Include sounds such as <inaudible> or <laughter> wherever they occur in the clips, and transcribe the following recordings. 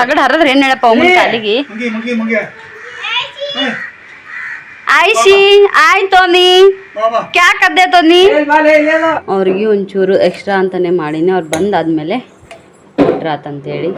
ತಗಡ್ ಹರದ್ರ ಏನ್ ಹೇಳಪ್ಪ ಒಮ್ಮೆ ಕಾಲಿಗೆ? ಮುಂಗಿ ಮುಂಗಿ ಮುಂಗಿ. ಆಯ್ಸಿ ಆಯ್ ತೋನಿ. ಬಾಬಾ. ಕ್ಯಾ ಕದ್ದೆ ತೋನಿ? ಅವ್ರಿಗೆ ಒಂಚೂರು ಎಕ್ಸ್ಟ್ರಾ ಅಂತಾನೆ ಮಾಡೀನಿ. ಅವ್ರು ಬಂದಾದ್ಮೇಲೆ ಕೊಟ್ರಾತಂತೇಳಿ.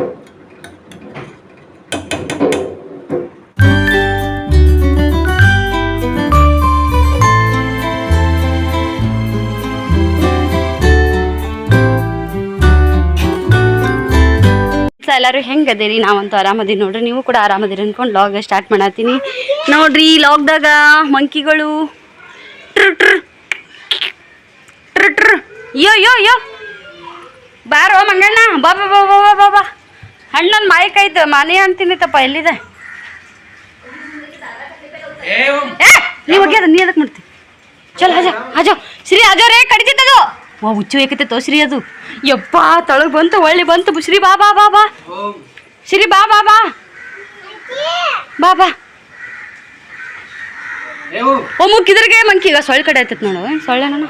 ಸೊ ಅದೇ ರೀ ನಾವಂತೂ ಆರಾಮದಿ ನೋಡ್ರಿ. ನೀವು ಕೂಡ ಆರಾಮದಿರಿ ಅಂದ್ಕೊಂಡು ಲಾಗ್ ಸ್ಟಾರ್ಟ್ ಮಾಡತ್ತೀನಿ. ನೋಡ್ರಿ ಲಾಗ್ದಾಗ ಮಂಕಿಗಳು ಟ್ರು ಟ್ರು ಟ್ರು ಟ್ರು. ಯೋ ಯೋ ಯೋ. ಬಾರೋ ಮಂಗಣ್ಣ. ಬಾ ಬಾ ಬಾ ಬಾ ಬಾ ಬಾ. ಹಣ್ಣೊಂದು ಮಾಯಕೈತೆ ಮನೆ ಅಂತೀನಿತಪ್ಪ ಎಲ್ಲಿದೆ? ನೀವು ಹೋಗ್ಯದ ನೀ ಅದಕ್ಕೆ ಮಾಡ್ತಿ ಚಲೋ ಹಜ ಹಜೋ ಶ್ರೀ ಹಜೋ ರೇ ಕಡಿತಿತ್ತದು ವಾ ಹುಚ್ಚು ತೋ ಶ್ರೀ ಅದು. ಯಪ್ಪ ತೊಳಗ್ ಬಂತು ಒಳ್ಳೆ ಬಂತು. ಶ್ರೀ ಬಾ ಬಾ ಬಾ ಬಾ. ಶ್ರೀ ಬಾ ಬಾ ಬಾ. ಬಾ ಬಾ. ಓ ಮುಕ್ಕಿದ್ರಿಗೆ ಮಂಕಿ ಈಗ ಸೊಳ್ಳೆ ಕಡೆ ಆಯ್ತೈತ್ ನೋಡು. ಸೊಳ್ಳೆ ನಾನು.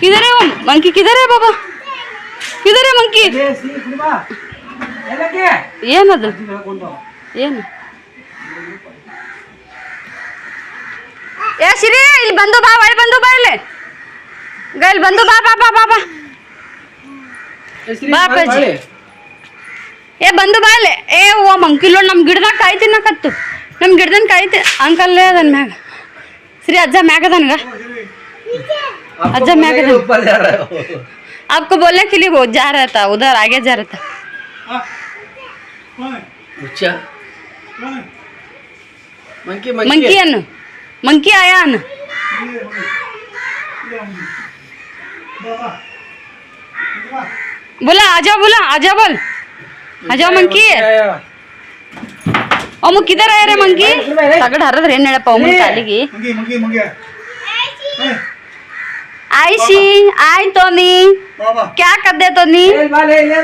ಕಿದರೆ ಮಂಕಿ ಕಿದರೆ ಬಾಬಾ. ಕಿದಾರೆ ಮಂಕಿ. ಏನದು? ಏನು? ಏ ಸಿರಿ ಇಲ್ಲಿ ಬಂದು ಬಾ ಒಳ್ಳೆ ಬಂದು ಬಾ ಇಲ್ಲಿ ಗ ಇಲ್ಲಿ ಬಂದು ಬಾ ಬಾ ಬಾ ಬಾ ಬಾ ಬಾ ಅಪ್ಪಾಜಿ ಏ ಬಂದು ಬಾ ಇಲ್ಲಿ ಏ ಓ ಮಂಕಿಲೋ ನಮ್ಮ ಗಿಡದಾಗ ಕಾಯಿ ತಿನ್ನಕತ್ತು ನಮ್ಮ ಗಿಡದನ್ ಕಾಯಿ ತಿ ಅಂಕಲ್ಲೇ ಅದನ್ ಮ್ಯಾಗ ಶ್ರೀ ಅಜ್ಜ ಮ್ಯಾಗ ಅದನ್ಗ ಅಜ್ಜ ಮ್ಯಾಗ ಅದನ್ आपको बोलने के लिए वो जा रहा था उधर आगे जा रहा था अच्छा मंकी मंकी अन मंकी आया ना? बोला आजा बोला आजा बोल। आजा मंकी। ओ किधर आया रे मंकी? सागर हरद रे नेड़ा पाऊ मुन कालिगी मंकी मंकी आई तो नी क्या कर दे तो नी ले. ले ले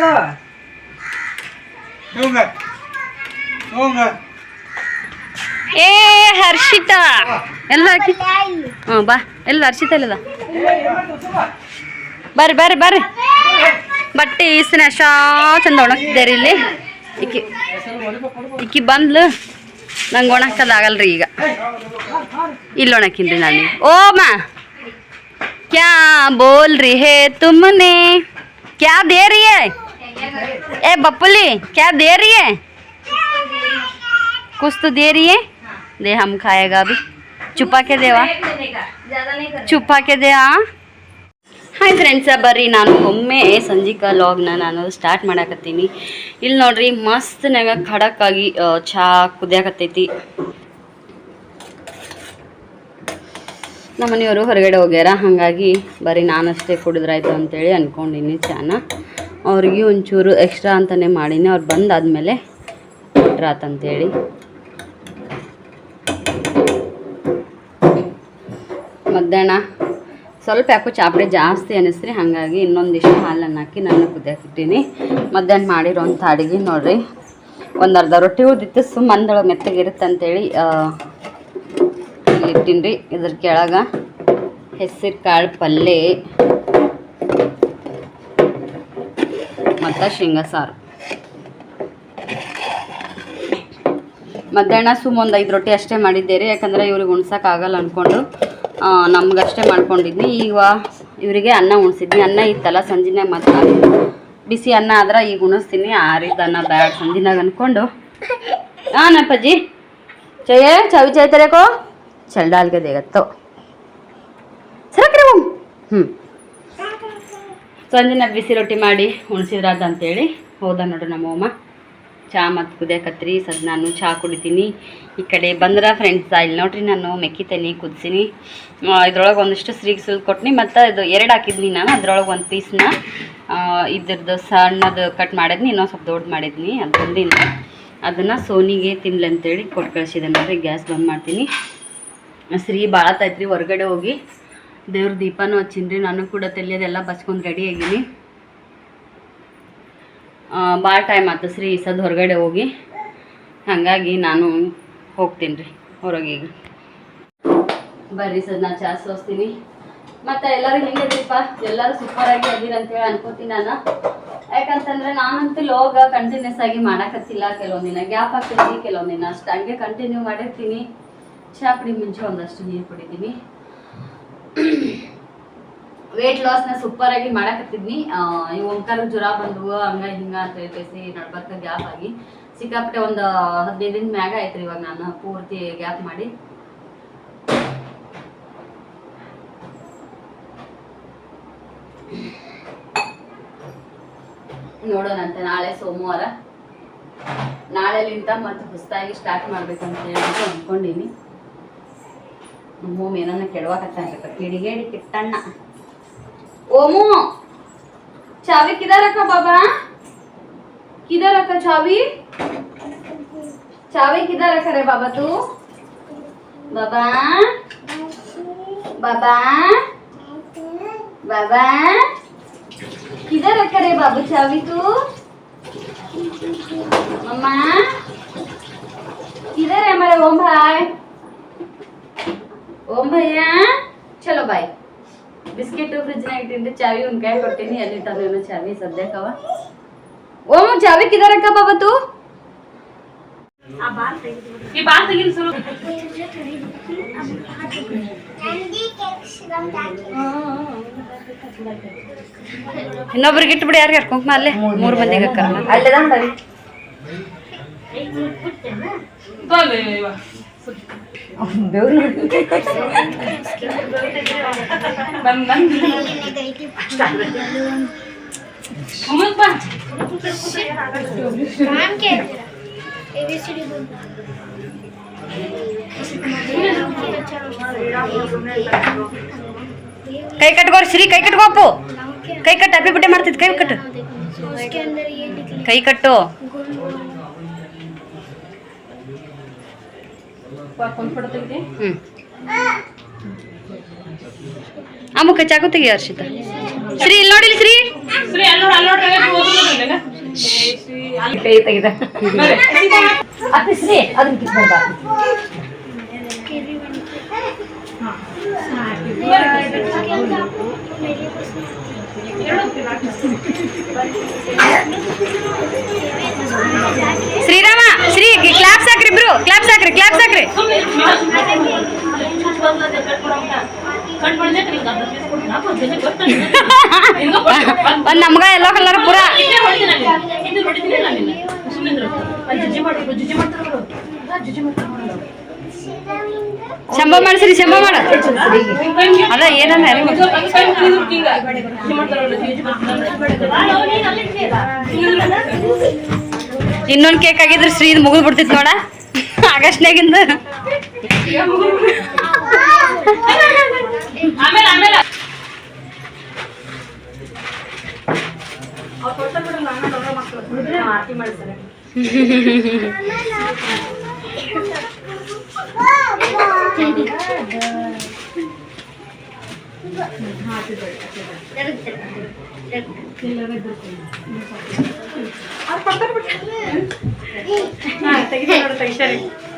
ಏ ಹರ್ಷಿತಾ ಎಲ್ಲ ಹಾಕಿ ಹ್ಞೂ ಬಾ ಎಲ್ಲ ಹರ್ಷಿತಾ ಇಲ್ಲದ ಬರ್ರಿ ಬರ್ರಿ ಬರ್ರಿ ಬಟ್ಟೆ ಈಸಿನ ಅಷ್ಟಾ ಚಂದ ಒಣಗ್ತಿದ್ದೇರಿ ಇಲ್ಲಿ ಇಕ್ಕಿ ಇಕ್ಕಿ ಬಂದ್ಲು ನಂಗೆ ಒಣಗ್ಸೋದಾಗಲ್ರಿ ಈಗ ಇಲ್ಲಿ ಒಣಕಿನ್ರಿ ನಾನು ಓ ಮಾ क्या बोल रही है तुमने क्या दे रही है ए बप्पली क्या दे रही है कुछ तो दे रही है दे हम खाएगा अभी छुपा के देवा छुपा के दे हाँ ಹಾಯ್ ಫ್ರೆಂಡ್ಸ ಬರ್ರಿ ನಾನು ಒಮ್ಮೆ ಸಂಜಿಕಾ ಲಾಗ್ನ ನಾನು ಸ್ಟಾರ್ಟ್ ಮಾಡಾಕತ್ತೀನಿ ಇಲ್ಲಿ ನೋಡ್ರಿ ಮಸ್ತ್ನಾಗ ಖಡಕ್ಕಾಗಿ ಆ, ಚಹಾ ಕುದಿಯಾಕತ್ತೈತಿ ನಮ್ಮ ಮನೆಯವರು ಹೊರಗಡೆ ಹೋಗ್ಯಾರ ಹಾಗಾಗಿ ಬರೀ ನಾನಷ್ಟೇ ಕುಡಿದ್ರಾಯ್ತು ಅಂತೇಳಿ ಅಂದ್ಕೊಂಡಿನಿ ಚಾನ ಅವ್ರಿಗೆ ಒಂಚೂರು ಎಕ್ಸ್ಟ್ರಾ ಅಂತಲೇ ಮಾಡೀನಿ ಅವ್ರು ಬಂದಾದ್ಮೇಲೆ ಕೊಟ್ರಾತಂತೇಳಿ ಮಧ್ಯಾಹ್ನ ಸ್ವಲ್ಪ ಯಾಕೋ ಚಾಪಡೆ ಜಾಸ್ತಿ ಅನಿಸ್ರಿ ಹಾಗಾಗಿ ಇನ್ನೊಂದಿಷ್ಟು ಹಾಲನ್ನು ಹಾಕಿ ನಾನು ಕುದಿಯಾಕಿಟ್ಟೀನಿ ಮಧ್ಯಾಹ್ನ ಮಾಡಿರೋಂಥ ಅಡುಗೆ ನೋಡಿರಿ. ಒಂದು ಅರ್ಧ ರೊಟ್ಟಿ ಉದ್ದಿತ್ತು ಸುಮ್ಮ ಅಂದೊಳಗೆ ಮೆತ್ತಗಿರುತ್ತೆ ಅಂತೇಳಿ ಇಟ್ಟಿನಿ ರೀ ಇದ್ರ ಕೆಳಗೆ ಹೆಸರು ಕಾಳು ಪಲ್ಯ ಮತ್ತು ಶೇಂಗಾ ಸಾರು. ಮಧ್ಯಾಹ್ನ ಸುಮ್ಮ ಒಂದು ಐದು ರೊಟ್ಟಿ ಅಷ್ಟೇ ಮಾಡಿದ್ದೆ ರೀ ಯಾಕಂದರೆ ಇವ್ರಿಗೆ ಉಣ್ಸೋಕ್ಕಾಗಲ್ಲ ಅಂದ್ಕೊಂಡು ನಮಗಷ್ಟೇ ಮಾಡ್ಕೊಂಡಿದ್ವಿ ಈಗ ಇವರಿಗೆ ಅನ್ನ ಉಣಿಸಿದ್ವಿ ಅನ್ನ ಇತ್ತಲ್ಲ ಸಂಜೆನೇ ಮತ್ತು ಬಿಸಿ ಅನ್ನ ಆದ್ರೆ ಈಗ ಉಣಿಸ್ತೀನಿ. ಆರಿದ ಅನ್ನ ಬ್ಯಾಡ ಸಂಜೆನಾಗ ಅಂದ್ಕೊಂಡು ಹಾಂ ನಪ್ಪಜ್ಜಿ ಚಯೇ ಚವಿ ಚೈತರೇಕೋ ಚಲ್ಡಾಲ್ಗೆ ದೇಗತ್ತೋ. ಸರಕ್ರಿ ಹ್ಞೂ ಸಂಜೆನಾಗ ಬಿಸಿ ರೊಟ್ಟಿ ಮಾಡಿ ಉಣಿಸಿದ್ರಾದ ಅಂತೇಳಿ ಹೋದ ನೋಡ್ರಿ ನಮ್ಮಮ್ಮ ಚಹಾ ಮತ್ತು ಕುದಿಯಕತ್ರಿ ಸದ್ ನಾನು ಚಹಾ ಕುಡಿತೀನಿ. ಈ ಕಡೆ ಬಂದ್ರೆ ಫ್ರೆಂಡ್ಸ್ ಇಲ್ಲಿ ನೋಡ್ರಿ ನಾನು ಮೆಕ್ಕಿತೇನಿ ಕುದಿಸಿನಿ. ಇದ್ರೊಳಗೆ ಒಂದಿಷ್ಟು ಸ್ರೀಗ್ ಸುಲ್ ಕೊಟ್ನಿ, ಮತ್ತು ಇದು ಎರಡು ಹಾಕಿದ್ನಿ ನಾನು, ಅದ್ರೊಳಗೆ ಒಂದು ಪೀಸ್ನ ಇದ್ರದ್ದು ಸಣ್ಣದು ಕಟ್ ಮಾಡಿದ್ನಿ, ಇನ್ನೊಂದು ಸ್ವಲ್ಪ ದೊಡ್ಡ ಮಾಡಿದ್ನಿ, ಅದು ಬಂದಿನ ಅದನ್ನು ಸೋನಿಗೆ ತಿನ್ಲಿ ಅಂತೇಳಿ ಕೊಟ್ಟು ಕಳಿಸಿದೆ ನೋಡ್ರಿ, ಗ್ಯಾಸ್ ಬಂದ್ ಮಾಡ್ತೀನಿ. ಸ್ರೀ ಶ್ರೀ ರೀ ಹೊರಗಡೆ ಹೋಗಿ ದೇವ್ರ ದೀಪನೂ ಹಚ್ಚಿನ್ರಿ, ನಾನು ಕೂಡ ತೆಲಿಯೋದೆಲ್ಲ ಬಸ್ಕೊಂಡು ರೆಡಿ ಆಗೀನಿ. ಭಾಳ ಟೈಮ್ ಆಯ್ತು ಶ್ರೀ ಸದ್ ಹೊರಗಡೆ ಹೋಗಿ. ಹಾಗಾಗಿ ನಾನು ಹೋಗ್ತೀನಿ ರೀ, ಹೊರಗೆ ಈಗ. ಬರ್ರಿ ಸದ್, ನಾ ಚಾ ಸೋಸ್ತೀನಿ. ಮತ್ತು ಎಲ್ಲರೂ ಹೆಂಗಿದ್ರಿಪ್ಪ ಎಲ್ಲರೂ ಸೂಪರ್ ಆಗಿ ಅದೀರ ಅಂತೇಳಿ ಅನ್ಕೋತೀನಿ ನಾನು. ಯಾಕಂತಂದ್ರೆ ನಾನಂತೂ ಲೋಗ ಕಂಟಿನ್ಯೂಸ್ ಆಗಿ ಮಾಡಕತ್ತಿಲ್ಲ. ಕೆಲವೊಂದು ದಿನ ಗ್ಯಾಪ್ ಆಗ್ತೈತಿ ಕೆಲವೊಂದಿನ ದಿನ ಅಷ್ಟು ಹಂಗೆ ಕಂಟಿನ್ಯೂ ಮಾಡಿರ್ತೀನಿ. ಚಾ ಪುಡಿ ಮುಂಚೆ ಒಂದಷ್ಟು ನೀರು ಕುಡಿತೀನಿ. ವೇಟ್ ಲಾಸ್ನ ಸೂಪರ್ ಆಗಿ ಮಾಡಕತ್ತಿದ್ನಿ. ಈ ಓಂಕಾರ ಜ್ವರ ಬಂದವು, ಹಂಗ ಹಿಂಗ ಅಂತ ಹೇಳ್ತೈತಿ ನಡ್ಬರ್ಕ ಗ್ಯಾಪ್ ಆಗಿ ಸಿಕ್ಕಾಪಟ್ಟೆ ಒಂದು ಹದಿನೈದು ದಿನ ಮ್ಯಾಗ ಆಯ್ತು ಇವಾಗ ನಾನು ಪೂರ್ತಿ ಗ್ಯಾಪ್ ಮಾಡಿ. ನೋಡೋಣಂತೆ ನಾಳೆ ಸೋಮವಾರ. ನಾಳೆಲಿಂತ ಮತ್ತೆ ಹೊಸದಾಗಿ ಸ್ಟಾರ್ಟ್ ಮಾಡ್ಬೇಕಂತ ಹೇಳ್ಬಿಟ್ಟು ಅಂದ್ಕೊಂಡಿನಿ. ನಮ್ಮ ಏನನ್ನ ಕೆಡವಾಕತ್ತ ಕಿಡಿಗೇಡಿ ಕಿಟ್ಟಣ್ಣ ओमू चावी किधर रखा बाबा किधर रखा चावी चावी किधर रखा रे बाबा तू बाबा बाबा बाबा किधर रखा रे बाबू चावी तू मम्मा किधर है हमारे ओम भाई ओम भैया चलो बाय ಬಿಸ್ಕೆಟ್ ಫ್ರಿಜ್ನಾಗ ಇಟ್ಟಿಂದು ಚಾವಿ ಒಂದು ಕೈ ಕೊಟ್ಟಿನಿ ಎಲ್ಲಿ ತಂದೇನು ಚಾವಿ ಸದ್ಯಕ್ಕವ. ಓ ಚಾವಿ ಕಿದಾರಕ್ಕ ಬಾಬತ್ತು ಈ ಬಾಲ್ ತೆಗಿಲ್ ಸುರು. ಇನ್ನೊಬ್ರಿಗೆ ಇಟ್ಬಿಡಿ ಯಾರಿಗೆ ಕುಂಕುಮ ಅಲ್ಲೇ ಮೂರು ಮಂದಿಗೆ ಅಕ್ಕರ ಅಲ್ಲೇದ ಮಾಡಿ ಕೈ ಕಟ್ಕೋರಿ ಶ್ರೀ ಕೈ ಕಟ್ಕೋಪು ಕೈ ಕಟ್ಟು ಅಪ್ಪಿ ಬಿಟ್ಟೆ ಮಾಡ್ತಿದ್ ಕೈ ಕಟ್ಟು ಕೈ ಕಟ್ಟು. आम कच्चा को तेगी अर्शित श्री नोड़ी श्री। श्री अल्लोड अल्लोड रे तू ओदु ना श्री पे तेगी दा अति श्री अदन किस बात श्री रामा श्री की ಶಂಭ ಮಾಡ. ಅದ ಏನನ್ನ ಇನ್ನೊಂದು ಕೇಕ್ ಆಗಿದ್ರೆ ಶ್ರೀ ಮುಗಿದು ಬಿಡ್ತಿತ್ತು ನೋಡ. ಆಗಸ್ಟ್ನಾಗಿಂದ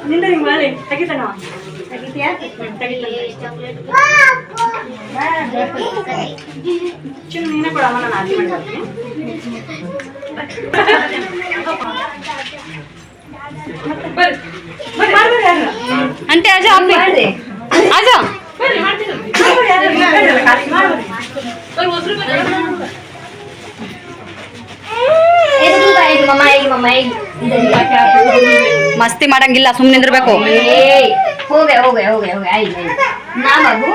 ನಿಂದ ಹಿಂಗೆ ಮಾಡಿ ತೆಗಿತಾನ ತೆಗಿತೀಯಾ ತೆಗಿತಾನ ನೀನೇ ಕೊಡಮ್ಮ ನಾನು ಅಲ್ಲಿ ಮಾಡ್ತೀನಿ ಬರ್ರಿ ಅಂತೆ ಅಜ ಅಪ್ಪಿ ಅಜ ಮಸ್ತಿ ಮಾಡಂಗಿಲ್ಲ ಸುಮ್ಮನೆ ನಿಂದಿರ್ಬೇಕು. ಹೋಗೆ ಹೋಗೆ ಹೋಗೆ ಆಯ್ತು ನಾ ಮಗು.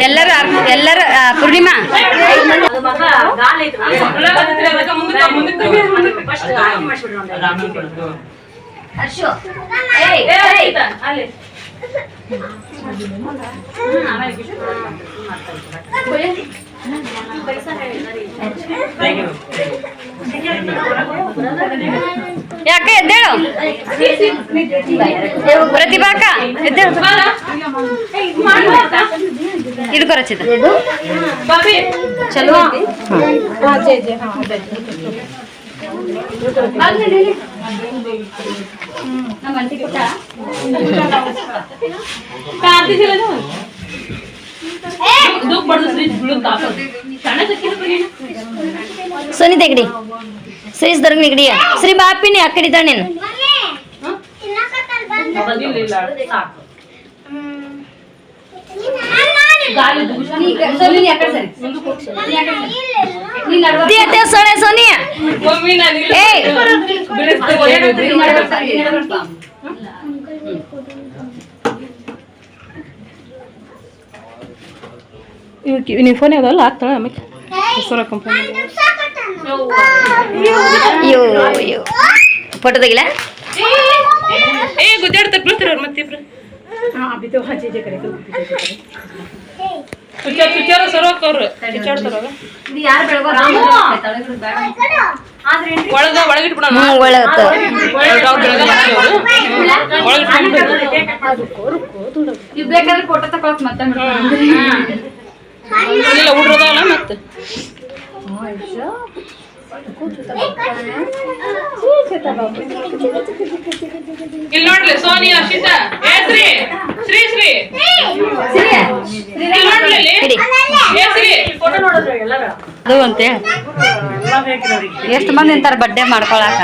ಎಲ್ಲರೂ ಎಲ್ಲರೂ ಪೂರ್ಣಿಮಾ? ಹರ್ಷು. అక్క ఎద్దాడు ప్రతిభా అక్క ఎద్దాడు ఇడుకోరా చిత్త చలో. ಚಲೋ ನಮ್ಮ ಅಂಟಿ ಪುಟ್ಟ ಸೋನಿ ತೆಗಡಿ ಶ್ರೀಸ್ ದರ್ಗ ನಿಗಡಿ ಶ್ರೀ ಬಾಪಿನಿ ಆ ಕಡೆ ಇದ್ದಾಳೆ ನೀನು. ತೀಯ ತೀಯ ನಿನ್ ಫೋನ್ ಯಾವ್ದಲ್ಲ ಆಗ್ತಾಳ ಆಮೇಲೆ ಹೆಸರು ಕಂಪನಿ ಅಯ್ಯೋ ಅಯ್ಯೋ. ಫೋಟೋ ತೆಗಿಲ? ಏ ಗುದ್ದಾಡ್ತಾರೆ ಬೀಳ್ತಾರ ಅವ್ರು ಮತ್ತಿಬ್ರು. ಸರೋಕ್ ಅವ್ರು. ತುಚಾಡ್ತಾರ ಒಳಗ ಒಳಗಿಟ್ಬಿಡೋಣ ಒಳಗತ್ತ. ನೀವು ಬೇಕಾದ್ರೆ ಫೋಟೋ ಮತ್ತೆ ಇಲ್ಲ ಹುಡ್ರದಲ್ಲ ಮತ್ತೆ. ಇಲ್ಲಿ ನೋಡ್ಲಿ ಸೋನಿಯಾ ಏ ಶ್ರೀ ಶ್ರೀ ಶ್ರೀ. ಇಲ್ಲಿ ನೋಡ್ಲಿ ಏ ಶ್ರೀ. ಫೋಟೋ ಎಲ್ಲರೂ. ಅದು ಅಂತೆ ಎಷ್ಟು ಮಂದಿ ನಿಂತಾರೆ ಬಡ್ಡೆ ಮಾಡ್ಕೊಳಕ?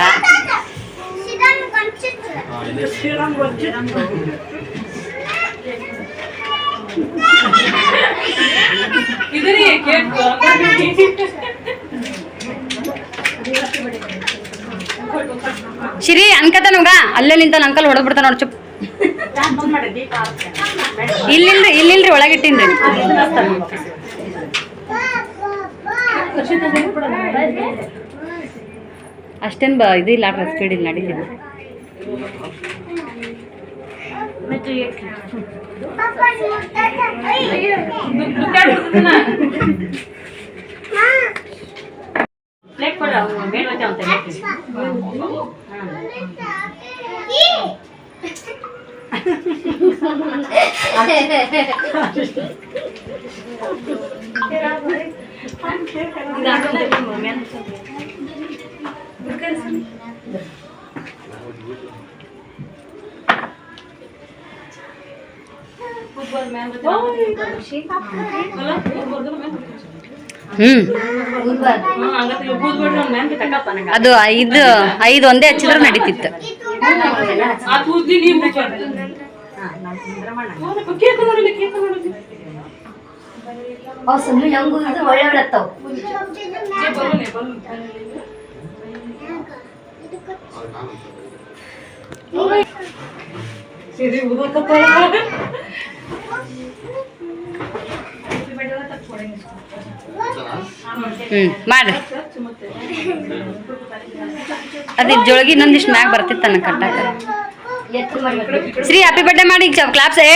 ಇದರಿ ಕೇಕ್ ಶಿರಿ ಅನ್ಕತ ನಮ್ಗ. ಅಲ್ಲೇ ನಿಂತ ಅಂಕಲ್ ಹೊಡೆದ್ ಬಿಡ್ತಾನ ನೋಡ್ ಚುಪ್. ಇಲ್ಲಿಲ್ರಿ ಇಲ್ಲಿಲ್ರಿ ಒಳಗಿಟ್ಟಿನ್ರಿ ಅಷ್ಟೇನ್ ಬ ಇದು ಇಲ್ಲ ಸ್ಪೀಡ್ ಇಲ್ಲ Papa, je moet dat dan eten. Doe kijk wat doen. Plek voor je aan het hebt. Ik het het het het het het het het het het het het het het het het het het het ಹ್ಮ್. ಅದು ಐದು ಐದು ಒಂದೇ ಹಚ್ಚಿದ್ರೆ ನಡೀತಿತ್ತು. ಒಳ್ಳೆ ಬರೋನೆ ಅದೇ ಜೋಳಗಿ ಇನ್ನೊಂದಿಷ್ಟು ಮ್ಯಾಗ ಬರ್ತಿತ್ತು ನನ್ನ ಕಟ್ಟಾಕ. ಶ್ರೀ ಹ್ಯಾಪಿ ಬರ್ಡೇ ಮಾಡಿ ಕ್ಲಾಪ್ಸ್ ಏ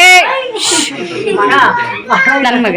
ನನ್ನ ಮಗ.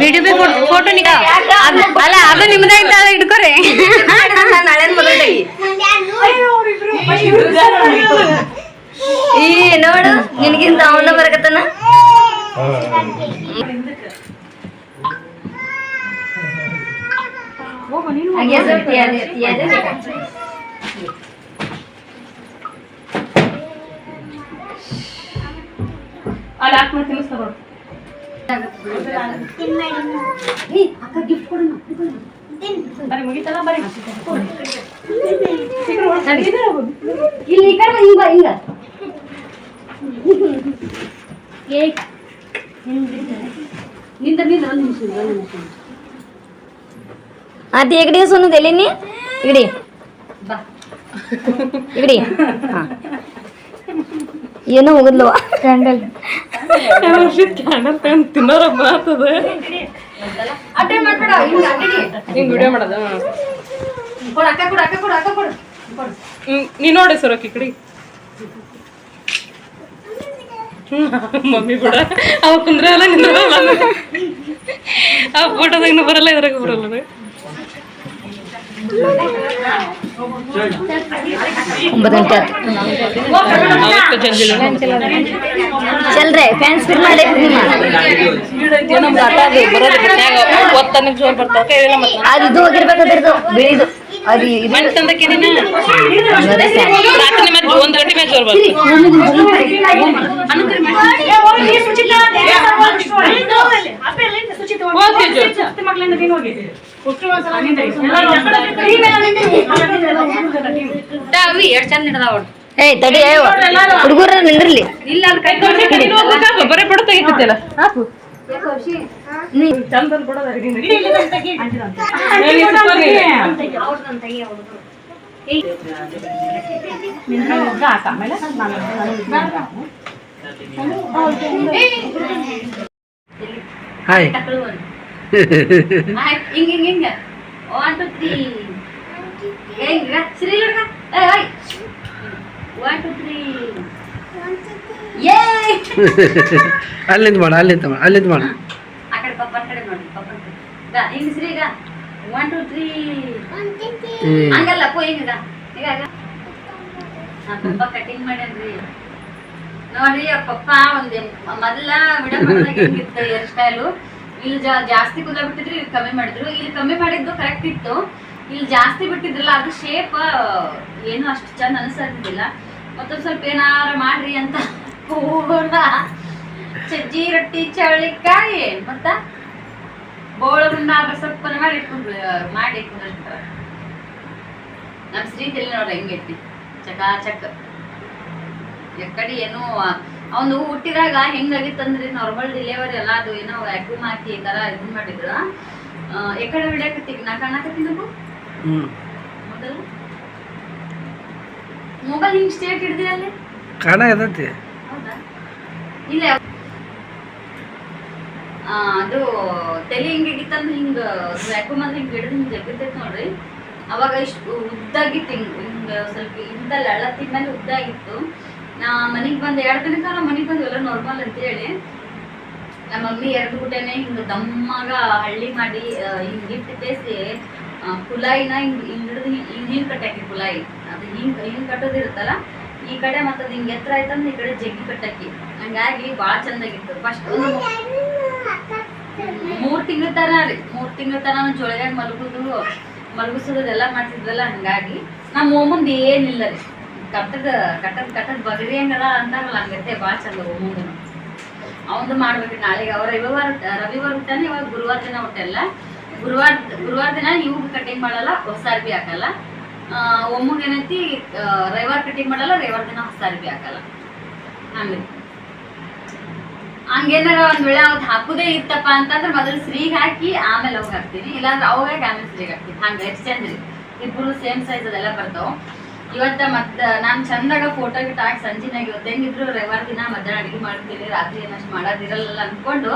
video ಬಿ ಫೋಟೋ ನಿಗ? ಅಲ್ಲ ಅದು ನಿಮ್ದೇ ಇದ್ದ ಮೊದಲು ಈ ನೋಡು ನಿನಗಿಂತ ಅವನ ಬರಕತ್ತಾನ? ಅಲ್ಲಿ ಹಾಕಿ ಮಾಡಿ ತಿನ್ನಿಸ್ತಾ ಬರೀ ಮುಗಿತಲ್ಲ ಬರೀ ಇಲ್ಲಿ ಈ ಕಡೆ ಬಾ, ಹಿಂಗ್ ಬಾ, ಹಿಂಗ. ನಿಂದ ನಿಂದ ಒಂದು ನಿಮಿಷ ಒಂದು ನಿಮಿಷ అది ఎక్కడి సొన్ను తెలియని ఇక్కడి ಬಾ ఇక్కడి <laughs> ಏನೋ ಹೋಗದ್ಲವ. ಕ್ಯಾಂಡಲ್ ಕ್ಯಾಂಡಲ್ ತಗೊಂಡು ತಿನ್ನೋರ ಮಾಡ್ಬೇಡ ಹಿಂಗ ವಿಡಿಯೋ ಮಾಡೋದ? ಕೊಡು ಅಕ್ಕ ಕೊಡು ಅಕ್ಕ ಕೊಡು ಅಕ್ಕ ಕೊಡು. ಕೊಡು. ನೀ ನೋಡಿ ಸರ್ ಈ ಕಡೆ. ಮಮ್ಮಿ ಕೂಡ ಅವ ಕುಂದ್ರಲ್ಲ ನಿಂದ್ರಲ್ಲ. ಆ ಫೋಟೋದಾಗ ಬರಲ್ಲ ಇದ್ರಾಗ ಬರಲ್ಲ. ಅದು. ಒಂಬತ್ತು ಗಂಟೆ ಚಲ್ರೆ ಫ್ಯಾನ್ಸ್ ಫಿರ್ ಮಾಡಿ ಆಟ ಅದು ಇದು ಹೋಗಿರ್ಬೇಕು ಅದ್ರದ್ದು ಬಿಳಿದು. ಅದು ಒಂದ್ ಗಂಟೆ ಮೇಲೆ ಜೋರ್ ಬರ್ತಾವ ಏಯ್ ತಡಿ ಹುಡುಗರ ನಿಂದ್ರಲಿ ಇಲ್ಲ ಬರೀ ಬಿಡು ತೆಗಿತಿಲ್ಲ. ಹಾಯ್ ಆಯ್ತು ಹಿಂಗ ಹಿಂಗ ಹಿಂಗ. ಒನ್ ಟು ತ್ರೀ ಹೆಂಗ ಶ್ರೀ ಹುಡುಗ ಒನ್ ಟು ತ್ರೀ ಅಲ್ಲಿಂದ ಮಾಡ ಅಲ್ಲಿಂದ ಮಾಡ ಅಲ್ಲಿಂದ ಮಾಡ. ಆ ಕಡೆ ಪಪ್ಪನ ಕಡೆ ನೋಡಿ ಪಪ್ಪನ ಕಡೆ. ಈಗ ಹಿಂಗ ಶ್ರೀ ಈಗ. ಒನ್ ಟು ತ್ರೀ ಹಂಗಲ್ಲ ಅಪ್ಪು ಹಿಂಗ ಈಗ. ಪಪ್ಪ ಕಟಿಂಗ್ ಮಾಡ್ಯಾನ್ರಿ. ನೋಡ್ರಿ ಪಪ್ಪ ಒಂದ್ ಮೊದಲ ಹೆಂಗಿತ್ತು ಹೇರ್ ಸ್ಟೈಲು ಇಲ್ಲಿ ಜಾಸ್ತಿ ಕುದ ಬಿಟ್ಟಿದ್ರೆ ಇಲ್ಲಿ ಕಮ್ಮಿ ಮಾಡಿದ್ರು. ಇಲ್ಲಿ ಕಮ್ಮಿ ಮಾಡಿದ್ದು ಕರೆಕ್ಟ್ ಇತ್ತು. ಇಲ್ಲಿ ಜಾಸ್ತಿ ಬಿಟ್ಟಿದ್ರಲ್ಲ, ಅದು ಶೇಪ್ ಏನು ಅಷ್ಟು ಚಂದ ಅನಿಸ್ತಿದ್ದಿಲ್ಲ ಮತ್ತೊಂದು ಸ್ವಲ್ಪ ಏನಾರ ಮಾಡ್ರಿ ಅಂತ <laughs> ಪೂರ್ಣ ಸಜ್ಜಿ, ರೊಟ್ಟಿ, ಚವಳಿಕಾಯಿ ಮತ್ತ ಬೋಳ ಸೊಪ್ಪನ್ನ ಮಾಡಿ ಮಾಡಿ ನಮ್ ತಿಳಿ ನೋಡ್ರಿ ಹೆಂಗೈತಿ ಚಕಾಚಕ್ ಎಕ್ಕಡಿ ಏನೋ ಅವನು ಹುಟ್ಟಿದಾಗ ಹೆಂಗಾಗಿತ್ತಂದ್ರಿ ನಾರ್ಮಲ್ ಡಿಲೆವರಿ ಅಲ್ಲ ಅದು ಏನೋ ವ್ಯಾಕ್ಯೂಮ್ ಹಾಕಿ ಈ ತರ ಇದನ್ ಮಾಡಿದ್ರ. ಎಕಡೆ ಹಿಡಿಯಕತ್ತೀವಿ ನಾ ಕಾಣಕತ್ತಿ ಮೊದಲು? ಮೊಬೈಲ್ ಹಿಂಗ್ ಸ್ಟೇಟ್ ಹಿಡ್ದಿ ಅಲ್ಲಿ? ಕಾಣ ಇರ್ತೈತಿ ಇಲ್ಲ ಆ, ಅದು ತಲೆ ಹಿಂಗಿತ್ತಂದ್ರೆ ಹಿಂಗ ವ್ಯಾಕ್ಯೂಮ್ ಅಂದ್ರೆ ಹಿಂಗ್ ಹಿಡಿದು ಹಿಂಗ್ ಜಗ್ಗತೈತಿ ನೋಡ್ರಿ. ಅವಾಗ ಇಷ್ಟು ಉದ್ದಾಗಿತ್ತು ಹಿಂಗ್ ಹಿಂಗ ಸ್ವಲ್ಪ ಇಂತಲ್ಲ ಅಳತಿ ಮೇಲೆ ಉದ್ದಾಗಿತ್ತು. ನಾ ಮನೆಗೆ ಬಂದ್ ಎರಡು ದಿನಕ್ಕ ನಾ ಮನಿಗ್ ಬಂದ್ ಎಲ್ಲ ನಾರ್ಮಲ್ ಅಂತ ಹೇಳಿ. ನಮ್ಮ ಮಮ್ಮಿ ಎರಡು ಗುಟೆನೆ ಹಿಂಗ ದಮ್ಮಾಗ ಹಳ್ಳಿ ಮಾಡಿ ಹಿಂಗ್ ಇಟ್ಟು ಬೇಸಿ ಕುಲಾಯಿನ ಹಿಂಗ್ ಹಿಂಗ್ ಹಿಡಿದು ಹಿಂಗ್ ಹಿಂಗ್ ಕಟ್ಟಾಕಿ ಕುಲಾಯಿ ಅದು ಹಿಂಗ್ ಹಿಂಗ್ ಕಟ್ಟೋದಿರುತ್ತಲ್ಲ ಈ ಕಡೆ ಮತ್ತದ ಹಿಂಗ್ ಎತ್ತರ ಆಯ್ತಂದ್ರೆ ಈ ಕಡೆ ಜಗ್ಗಿ ಕಟ್ಟಾಕಿ ಹಂಗಾಗಿ ಭಾಳ ಚಂದಾಗಿತ್ತು. ಫಸ್ಟ್ ಮೂರ್ ತಿಂಗಳ ತರ ರೀ. ಮೂರ್ ತಿಂಗಳ ತರ ನಾನು ಜೊಳಗ್ಯಾಗ ಮಲಗುದು ಮಲಗಿಸೋದು ಮಾಡ್ತಿದ್ವಲ್ಲ, ಹಂಗಾಗಿ ನಮ್ಮ ಮುಂದೆ ಏನಿಲ್ಲ ರೀ. ಕಟ್ಟದ ಕಟ್ಟದ ಕಟ್ಟದ ಬಗರಿ ಹಂಗದ ಅಂತಾರಲ್ಲ ಹಂಗತ್ತೆ ಭಾಳ ಚಂದ ಓಮಂದು ಅವಂದು ಮಾಡ್ಬೇಕು ನಾಳೆಗೆ. ಅವ್ರ ರವಿವಾರ ರವಿವಾರ ಹುಟ್ಟಾನೆ, ಇವಾಗ ಗುರುವಾರ ದಿನ ಹುಟ್ಟಲ್ಲ. ಗುರುವಾರ ಗುರುವಾರ ದಿನ ಇವಾಗ ಕಟಿಂಗ್ ಮಾಡಲ್ಲ, ಹೊಸ ಅರ್ಬಿ ಹಾಕಲ್ಲ. ಒಮ್ಮಗ್ ಏನೈತಿ ರವಿವಾರ ಕಟಿಂಗ್ ಮಾಡಲ್ಲ, ರವಿವಾರ ದಿನ ಹೊಸ ಅರ್ಬಿ ಹಾಕಲ್ಲ. ಹಂಗೆ. ಹಂಗೇನಾರ ಒಂದ್ ವೇಳೆ ಅವ್ದು ಹಾಕುದೇ ಇತ್ತಪ್ಪ ಅಂತಂದ್ರೆ ಮೊದಲು ಸ್ತ್ರೀಗೆ ಹಾಕಿ ಆಮೇಲೆ ಅವಾಗ ಹಾಕ್ತೀನಿ. ಇಲ್ಲಾಂದ್ರೆ ಅವಾಗ ಆಮೇಲೆ ಸ್ತ್ರೀಗೆ ಹಾಕ್ತೀನಿ. ಹಂಗ ಎಕ್ಸ್ಚೇಂಜ್ ರೀ ಇಬ್ರು ಸೇಮ್ ಸೈಜ್ ಅದೆಲ್ಲ ಬರ್ತಾವ. ಇವತ್ತ ಮತ್ತ, ನಾನ್ ಚಂದಾಗ ಫೋಟೋ ಗಿಟ್ ಹಾಕಿ ಸಂಜೆನಾಗ ಇವತ್ತು ಹೆಂಗಿದ್ರು, ರವಿವಾರ ದಿನ ಮಧ್ಯಾಹ್ನ ಅಡಿಗೆ ಮಾಡ್ತೀನಿ, ರಾತ್ರಿ ಏನಷ್ಟು ಮಾಡೋದಿರಲ್ಲ ಅನ್ಕೊಂಡು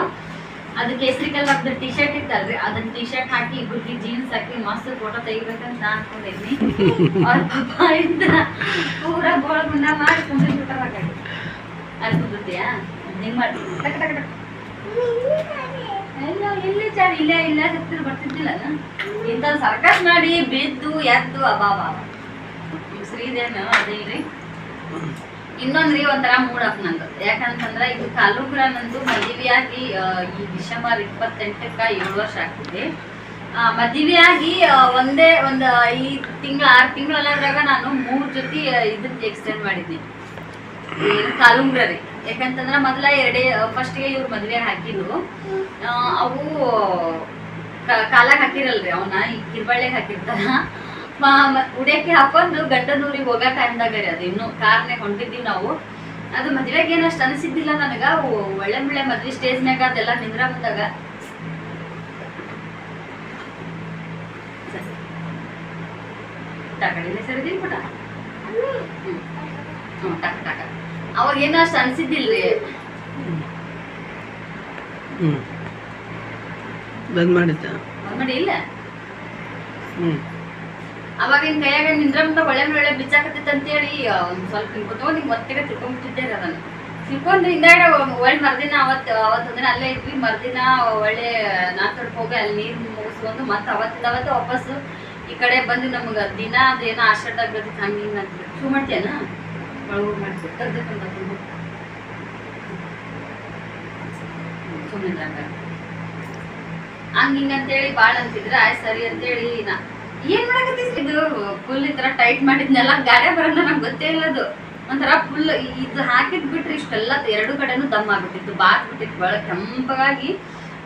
ಅದು ಕೇಸರಿ ಕಲರ್ದು ಟಿ ಶರ್ಟ್ ಇತ್ತಲ್ರಿ ಅದನ್ನ ಟಿ ಶರ್ಟ್ ಹಾಕಿ ಇಬ್ಬರಿಗೆ ಜೀನ್ಸ್ ಹಾಕಿ ಮಸ್ತ್ ಫೋಟೋ ತೆಗಿಬೇಕಂತ ಅನ್ಕೊಂಡಿದ್ನಿ. ಅವ್ರ ಪಪ್ಪ ಇಂದ ಪೂರಾ ಗೋಳ ಗುಂಡ ಮಾಡಿ ಕುಂದಿರ್ಬಿಟ್ಟಾಗ ಅಲ್ಲಿ ಕುಂದಿರ್ತೀಯಾ? ಹಿಂಗ್ ಮಾಡಿ ಟಕ್ ಟಕ್ ಟಕ್. ಎಲ್ಲ ಎಲ್ಲಿ ಚಾರ್ ಇಲ್ಲ ಇಲ್ಲ ಹತ್ತಿರ ಬರ್ತಿದ್ದಿಲ್ಲ ಇಂಥ ಸರ್ಕಸ್ ಮಾಡಿ ಬಿದ್ದು ಎದ್ದು ಅಬಾಬ. ಅದೇ ರೀ ಒಂಥರ ಮೂಡ್ ಆಫ್ ನಂದು. ಯಾಕಂತಂದ್ರ ಇದು ಕಾಲು ಕೂಡ ನಂದು ಮದುವೆಯಾಗಿ ಈ ಡಿಸೆಂಬರ್ ಇಪ್ಪತ್ತೆಂಟಕ್ಕ ಏಳು ವರ್ಷ ಆಗ್ತಿದೆ. ಆ, ಮದುವೆ ಆಗಿ ಆ, ಒಂದೇ ಒಂದು ಈ ತಿಂಗಳ ಆರು ತಿಂಗಳಲ್ಲಾದ್ರಾಗ ನಾನು ಮೂರು ಜೊತೆ ಇದನ್ನ ಎಕ್ಸ್ಟೆಂಡ್ ಮಾಡಿದ್ನಿ. ಏನು ಕಾಲುಂಗ್ರ ರೀ ಯಾಕಂತಂದ್ರ ಮೊದಲ ಎರಡೇ ಫಸ್ಟ್ಗೆ ಇವ್ರು ಮದುವೆ ಹಾಕಿದ್ರು ಅವು ಕಾಲಾಗ ಹಾಕಿರಲ್ರಿ ಅವನ್ನ ಈ ಕಿರ್ಬಳ್ಳಿಗೆ ಹಾಕಿರ್ತಾರ. ಉಡಕ್ಕೆ ಹಾಕೊಂಡು ಗಂಡನೂರಿಗೆ ಹೋಗೋ ಟೈಮ್ದಾಗ ರೀ ಅದು ಇನ್ನು ಕಾರ್ನೆ ಹೊಂಟಿದ್ದೀವಿ ನಾವು. ಅದು ಮದ್ವೆಗೆ ಏನು ಅಷ್ಟು ಅನಿಸಿದ್ದಿಲ್ಲ ನನಗ. ಒಳ್ಳೆ ಮುಳ್ಳೆ ಮದ್ವೆ ಸ್ಟೇಜ್ನಾಗ ಅದೆಲ್ಲ ನಿಂದ್ರ ಬಂದಾಗ. ಟಕಡಿಲೆ ಸರಿದೀನಿ ಪುಟ ಹ್ಞೂ ಟಕ ಟಕ ಅವಾಗ ಏನೋ ಅಷ್ಟು ಅನ್ಸಿದ್ದಿಲ್ರಿ? ಬಂದ್ ಮಾಡಿದ್ದ. ಮಾಡಿ ಇಲ್ಲ ಹ್ಞೂ ಅವಾಗ ನಿನ್ ಕೈಯಾಗ ನಿಂದ್ರ ಮುಂದೆ ಒಳ್ಳೆ ಒಳ್ಳೆ ಬಿಚ್ಚಾಕತ್ತಿತ್ತು ಅಂತೇಳಿ ಒಂದ್ ಸ್ವಲ್ಪ ತಿಳ್ಕೊತೋ ನಿಂಗೆ ಒತ್ತಿಗೆ ತಿಳ್ಕೊಂಡ್ಬಿಟ್ಟಿದ್ದೆ ರೀ ಅದನ್ನ. ತಿಳ್ಕೊಂಡ್ರೆ ಹಿಂದಾಗ ಒಳ್ಳೆ ಮರ್ದಿನ ಅವತ್ತು ಅವತ್ತು ಅಂದ್ರೆ ಅಲ್ಲೇ ಇದ್ವಿ. ಮರ್ದಿನ ಒಳ್ಳೆ ನಾಲ್ಕು ಹೋಗಿ ಅಲ್ಲಿ ನೀರು ಮುಗಿಸ್ಕೊಂಡು ಮತ್ತೆ ಅವತ್ತಿಂದ ಅವತ್ತು ವಾಪಸ್ ಈ ಕಡೆ ಬಂದು ನಮ್ಗೆ ದಿನ ಅದೇನೋ ಆಷಾಢದಾಗ ಬರ್ತೈತೆ ಹಂಗೆ ಹಿಂಗೆ ಅಂತ ಶೂ ಮಾಡ್ತೀಯನ? ಒಳಗೆ ಅಂತೇಳಿ ಬಾಳ ಅಂತಿದ್ರ, ಆಯ್ತು ಸರಿ ಅಂತೇಳಿ ನಾ ಏನ್ ಮಾಡಕತ್ತೀರಿ ಇದು ಫುಲ್ ಈ ತರ ಟೈಟ್ ಮಾಡಿದ್ನೆಲ್ಲ ಗಾಡೆ ಬರೋಣ ನಂಗೆ ಗೊತ್ತೇ ಇಲ್ಲ ಅದು. ಒಂಥರ ಫುಲ್ ಇದು ಹಾಕಿದ್ ಬಿಟ್ರೆ ಇಷ್ಟೆಲ್ಲ ಎರಡು ಕಡೆನೂ ದಮ್ ಆಗ್ಬಿಟ್ಟಿತ್ತು. ಬಾತ್ ಬಿಟ್ಟಿತ್ತು ಒಳಗೆ ಕೆಂಪಗಾಗಿ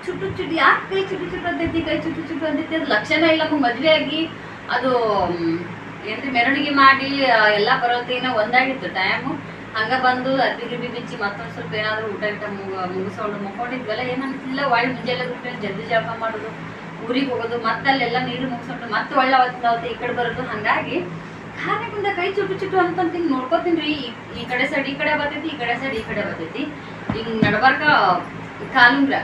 ಚುಟ್ಟು ಚುಟ್ಟು, ಯಾಕೆ ಕೈ ಚುಟ್ಟು ಚುಟ್ಟು ಅಂತೈತಿ ಕೈ ಚುಟ್ಟು ಚುಟ್ಟು ಅಂತೈತಿ ಅದು ಲಕ್ಷಣ ಇಲ್ಲ ಮದ್ವೆ ಆಗಿ ಅದು ಏನ್ರಿ ಮೆರವಣಿಗೆ ಮಾಡಿ ಎಲ್ಲ ಬರೋತ್ತಿನ ಒಂದಾಗಿತ್ತು ಟೈಮು ಹಂಗ ಬಂದು ಅರ್ಬಿ ಬಿಚ್ಚಿ ಮತ್ತೊಂದು ಸ್ವಲ್ಪ ಏನಾದ್ರು ಊಟ ಗಿಟ ಮುಗ ಮುಗಿಸ್ಕೊಂಡು ಮುಕ್ಕೊಂಡಿದ್ವಲ್ಲ, ಏನಂತಿಲ್ಲ. ಒಳ್ಳೆ ಮುಂಜಾನೆ ಜಲ್ದಿ ಜಳಕ ಮಾಡೋದು. ಊರಿಗೆ ಹೋಗೋದು ಮತ್ತೆ ಅಲ್ಲೆಲ್ಲ ನೀರು ಮುಗಿಸ್ಕೊಂಡು ಮತ್ತೆ ಒಳ್ಳೆ ಅವತ್ತು ಈ ಕಡೆ ಬರೋದು, ಹಂಗಾಗಿ ಖಾನೆಗಿಂದ ಕೈ ಚುಟ್ಟು ಚುಟ್ಟು ಹಿಂಗೆ ನೋಡ್ಕೋತೀನಿ ಈ ಈ ಕಡೆ ಸೈಡ್ ಈ ಕಡೆ ಬರ್ತೈತಿ, ಈ ಕಡೆ ಸೈಡ್ ಈ ಕಡೆ ಬರ್ತೈತಿ. ಈಗ ನಡ್ಬಾರ್ಕ ಕಾಲುಂಗ್ರ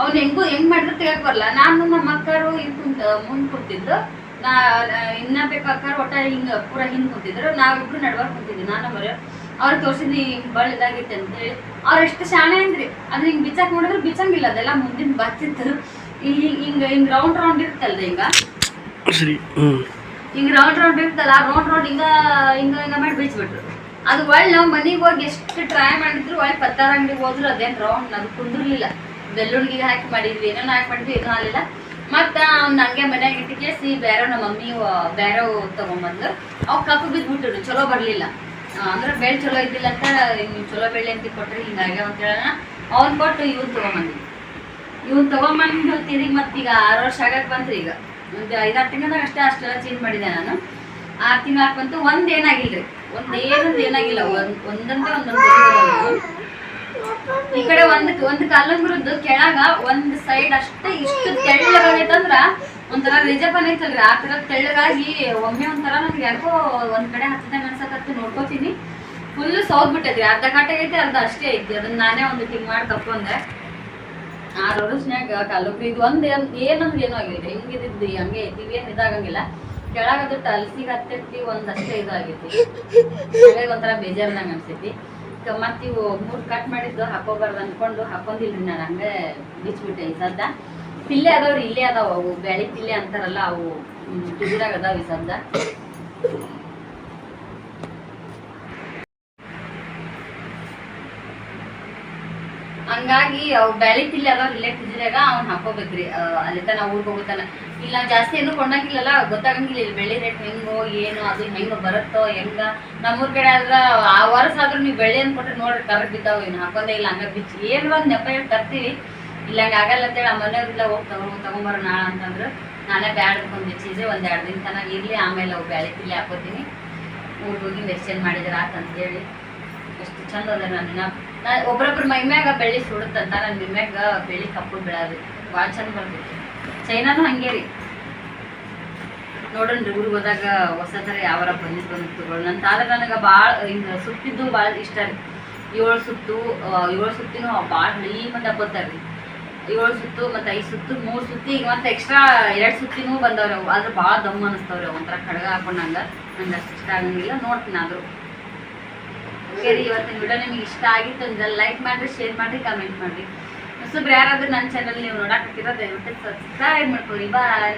ಅವ್ನು ಹೆಂಗು ಹೆಂಗ್ ಮಾಡಿದ್ರೆ ತೆಗಕ್ ಬರಲ್ಲ ನಾನು ನಮ್ಮ ಅಕ್ಕಾರು ಹಿಂಗ್ ಕುಂತ ಮುಂದ್ ಕುಂತಿದ್ದು, ನಾ ಇನ್ನ ಬೇಕು ಅಕ್ಕಾರ, ಒಟ್ಟ ಹಿಂಗ ಪೂರ ಹಿಂದ್ ಕುಂತಿದ್ರು. ನಾವಿಬ್ರು ನಡ್ಬಾರ್ಕ್ ಕುಂತಿದ್ವಿ. ನಾನು ಅವರ ಅವ್ರು ತೋರಿಸಿದ್ ಹಿಂಗ್ ಬಳ್ಳ ಇದಾಗೈತೆ ಅಂತೇಳಿ ಅವ್ರ ಎಷ್ಟು ಶಾಣೆ ಅಂದ್ರಿ ಅದ್ ಹಿಂಗ್ ಬಿಚ್ಚಾಕ್ ನೋಡಿದ್ರೆ ಬಿಚ್ಚಂಗಿಲ್ಲ, ಅದೆಲ್ಲ ಮುಂದಿನ ಬಾತಿತ್ತು ಹಿಂಗ್ ಹಿಂಗ ರೌಂಡ್ ರೌಂಡ್ ಇರ್ತಲ್ಲ ಈಗ? ಸರಿ ಹಿಂಗ್ ರೌಂಡ್ ರೌಂಡ್ ಇರ್ತಲ್ಲ ರೌಂಡ್ ರೌಂಡ್ ಹಿಂಗ ಹಿಂಗ ಹಿಂಗ ಮಾಡಿ ಬಿಚ್ಬಿಟ್ರು. ಅದು ಒಳ್ಳೆ ನಾವು ಮನೆಗೆ ಹೋಗಿ ಎಷ್ಟು ಟ್ರೈ ಮಾಡಿದ್ರು ಒಳ್ಳೆ ಪತ್ತಾರ ಅಂಗಡಿಗೆ ಹೋದ್ರು ಅದೇನ್ ರೌಂಡ್ ಅದು ಕುಂದಿರ್ಲಿಲ್ಲ. ಬೆಳ್ಳುಳ್ಳಿಗೆ ಹಾಕಿ ಮಾಡಿದ್ವಿ ಏನೋ ಹಾಕಿ ಮಾಡಿದ್ವಿ ಏನೂ ಆಗಲಿಲ್ಲ. ಮತ್ತ ಅವ್ನ ಹಂಗೆ ಮನ್ಯಾಗ ಇಟ್ಕೇಸಿ ಬೇರೆ ನಮ್ಮ ಮಮ್ಮಿ ಬೇರೆ ತಗೊಂಬಂದು ಅವ್ ಕಪ್ಪು ಬಿದ್ಬಿಟ್ಟಿರು ಚಲೋ ಬರಲಿಲ್ಲ. ಅಂದ್ರೆ ಬೆಳ್ ಚಲೋ ಇದ್ದಿಲ್ಲ ಅಂತ ನೀವು ಚಲೋ ಬೆಳೆ ಅಂತ ಕೊಟ್ರಿ ಹಿಂಗಾಗ್ಯಾವ ಅಂತ ಹೇಳೋಣ. ಅವ್ನು ಕೊಟ್ಟು ಇವ್ರು ತಗೊಂಬಂದ್ವಿ. ಇವ್ನ್ ತಗೊಂಬಂದು ಮತ್ತೆ ಈಗ ಆರು ವರ್ಷ ಆಗಕ್ ಬಂತ್ರಿ ಈಗ. ಒಂದು ಐದಾರು ತಿಂಗಳದಾಗ ಅಷ್ಟೇ ಅಷ್ಟೆಲ್ಲ ಚೇಂಜ್ ಮಾಡಿದೆ ನಾನು. ಆರು ತಿಂಗಳು ಬಂತು, ಒಂದ್ ಏನಾಗಿಲ್ರಿ. ಒಂದ್ ಏನಾಗಿಲ್ಲ, ಒಂದ್ ಒಂದಂತೆ ಒಂದೊಂದು ಈ ಕಡೆ ಒಂದ್ ಒಂದ್ ಕಲ್ಲಂಗ್ರದ್ದು ಕೆಳಗ ಒಂದ್ ಸೈಡ್ ಅಷ್ಟೇ ಇಷ್ಟು ತೆಳ್ಳಗಾಗೈತಂದ್ರ ಒಂಥರ ರಿಜಪ್ ಐತಲ್ರಿ. ಆ ತರ ತೆಳ್ಳಗಾಗಿ ಒಮ್ಮೆ ಒಂಥರ ನನ್ಗೆ ಯಾಕೋ ಒಂದ್ ಕಡೆ ಹತ್ತದಂಗ ಅನ್ಸಕತ್ತು ನೋಡ್ಕೋತೀನಿ. ಫುಲ್ ಸೌದ್ ಬಿಟ್ಟೈತ್ರಿ ಅರ್ಧ ಐತಿ ಅರ್ಧ ಅಷ್ಟೇ ಐತಿ. ಅದನ್ನ ನಾನೇ ಒಂದು ಟಿಂಗ್ ಮಾಡಿ ತಕೊಂಡೆ ಆರು ವರ್ಷನ್ಯಾಗ ಕಲ್ಲುಗ್ರಿ ಇದು ಒಂದ್ ಏನು ಏನಂದ್ರೆ ಏನೂ ಆಗಿಲ್ಲ ಹಿಂಗಿದ್ದು ಹಂಗೆ ಇದ್ದೀವಿ ಏನು ಇದಾಗಂಗಿಲ್ಲ. ಕೆಳಗದು ಟಲ್ಸಿಗೆ ಹತ್ತೈತಿ ಒಂದಷ್ಟೇ ಇದಾಗೈತಿ ಹಾಗಾಗಿ ಒಂಥರ ಬೇಜಾರ್ದಂಗ ಅನ್ಸೈತಿ. ಮತ್ತೆ ಇವು ಮೂರ್ ಕಟ್ ಮಾಡಿದ್ದು ಹಾಕೋಬಾರ್ದು ಅನ್ಕೊಂಡು ಹಾಕೊಂಡಿಲ್ರಿ ನಾನು ಹಂಗೆ ಬಿಚ್ಬಿಟ್ಟೆ ಈ ಸದ್ದ. ಪಿಲ್ಲೆ ಅದಾವ್ರಿ, ಇಲ್ಲೇ ಅದಾವ ಅವು. ಬ್ಯಾಳಿ ಪಿಲ್ಲೆ ಅಂತಾರಲ್ಲ ಅವು. ತುದಿರಾಗ ಅದಾವ ಈ ಸದ್ದ. ಹಂಗಾಗಿ ಅವು ಬ್ಯಾಳಿ ತಿಲ್ಲಾಗ ಇಲ್ಲೇ ಕುದಿದಾಗ ಅವ್ನ ಹಾಕೋಬೇಕ್ರಿ. ಅಲ್ಲಿ ತನ ಊರಿಗೆ ಹೋಗುತ್ತಾನ ಇಲ್ಲ ಜಾಸ್ತಿ ಏನು ಕೊಂಡಂಗಿಲ್ಲಲ್ಲ, ಗೊತ್ತಾಗಂಗಿಲ್ಲ ಇಲ್ಲಿ ಬೆಳ್ಳಿ ರೇಟ್ ಹೆಂಗೋ, ಏನು, ಅದು ಹೆಂಗ ಬರುತ್ತೋ, ಹೆಂಗ. ನಮ್ಮೂರ್ ಕಡೆ ಆದ್ರ ಆ ವರ್ಷ ಆದ್ರೂ ನೀವು ಬೆಳ್ಳಿ ಕೊಟ್ರಿ ನೋಡ್ರಿ ಕರೆಕ್ಟ್ ಬಿದ್ದಾವ ಇನ್ನು ಹಾಕೋದೇ ಇಲ್ಲ ಹಂಗ ಬಿಚ್ಚಿ. ಏನ್ ಒಂದ್ ನೆಪ ಹೇಳಿ ತರ್ತೀವಿ. ಇಲ್ಲ ಹಂಗ ಆಗಲ್ಲ ಅಂತೇಳಿ ಆ ಮನೆಯವ್ರಿಲ್ಲ ಹೋಗಿ ತಗೊಂಡು ತಗೊಂಬರ ನಾಳ ಅಂತಂದ್ರು. ನಾನೇ ಬ್ಯಾಡ್ ಒಂದು ಬಿಚ್ಚಿದ್ರೆ ಒಂದ್ ಎರಡು ದಿನ ತನಕ ಇರ್ಲಿ, ಆಮೇಲೆ ಅವು ಬ್ಯಾಳಿ ತಿಲ್ಲಿ ಹಾಕೋತೀನಿ. ಊರಿಗೆ ಹೋಗಿ ಮೆರ್ಚೇನ್ ಮಾಡಿದ್ರ ಅಂತೇಳಿ. ಎಷ್ಟು ಚಂದ ಅದ ನನ್ನ ನಾ ಒಬ್ರೊಬ್ರ ಮೈ ಮ್ಯಾಗ ಬೆಳ್ಳಿ ಸುಡುತ್ತಂತ ನನ್ನ ಮೈ ಮ್ಯಾಗ ಬೆಳ್ಳಿ ಕಪ್ಪು ಬೀಳಾರಿ. ಭಾಳ ಚಂದ ಬರ್ತೈತಿ ಚೈನಾನು ಹಂಗೆ ರೀ. ನೋಡೋಣ ಊರಿಗೆ ಹೋದಾಗ ಹೊಸ ಥರ ಯಾವಾರ ಬಂದಿದ್ದು ಬಂದಿತ್ತು ನನ್ನ ಅಂತ ಆದ್ರೆ ನನಗೆ ಭಾಳ ಹಿಂಗೆ ಸುತ್ತಿದ್ದು ಭಾಳ ಇಷ್ಟ ರೀ. ಏಳು ಸುತ್ತು ಏಳು ಸುತ್ತಿನೂ ಭಾಳ ಹಳಿ ಮಂದಿ ಹಾಕೋತಾರೆ ರೀ. ಏಳು ಸುತ್ತು ಮತ್ತು ಐದು ಸುತ್ತು, ಮೂರು ಸುತ್ತಿ ಈಗ ಮತ್ತೆ ಎಕ್ಸ್ಟ್ರಾ ಎರಡು ಸುತ್ತಿನೂ ಬಂದವ್ರಿ ಆದ್ರೆ ಭಾಳ ದಮ್ ಅನಸ್ತವ್ರಿ ಒಂಥರ ಕಡಗ ಹಾಕೊಂಡಂಗ ನಂಗೆ ಅಷ್ಟು ಇಷ್ಟ ಆಗಂಗಿಲ್ಲ. ನೋಡ್ತೀನಿ ಆದರೂ. ಓಕೆ ರೀ ಇವತ್ತಿನ ವಿಡಿಯೋ ನಿಮಗೆ ಇಷ್ಟ ಆಗಿತ್ತು ಅಂದ್ರೆ ಲೈಕ್ ಮಾಡಿರಿ ಶೇರ್ ಮಾಡಿ ಕಮೆಂಟ್ ಮಾಡಿ ಹೊಸಬ್ರು ಯಾರಾದ್ರೂ ನನ್ನ ಚಾನಲ್ ನೀವು ನೋಡಾಕತ್ತೀರೋ ದಯವಿಟ್ಟು ಸಬ್ಸ್ಕ್ರೈಬ್ ಮಾಡ್ಕೊಳ್ಳಿ ಬಾಯ್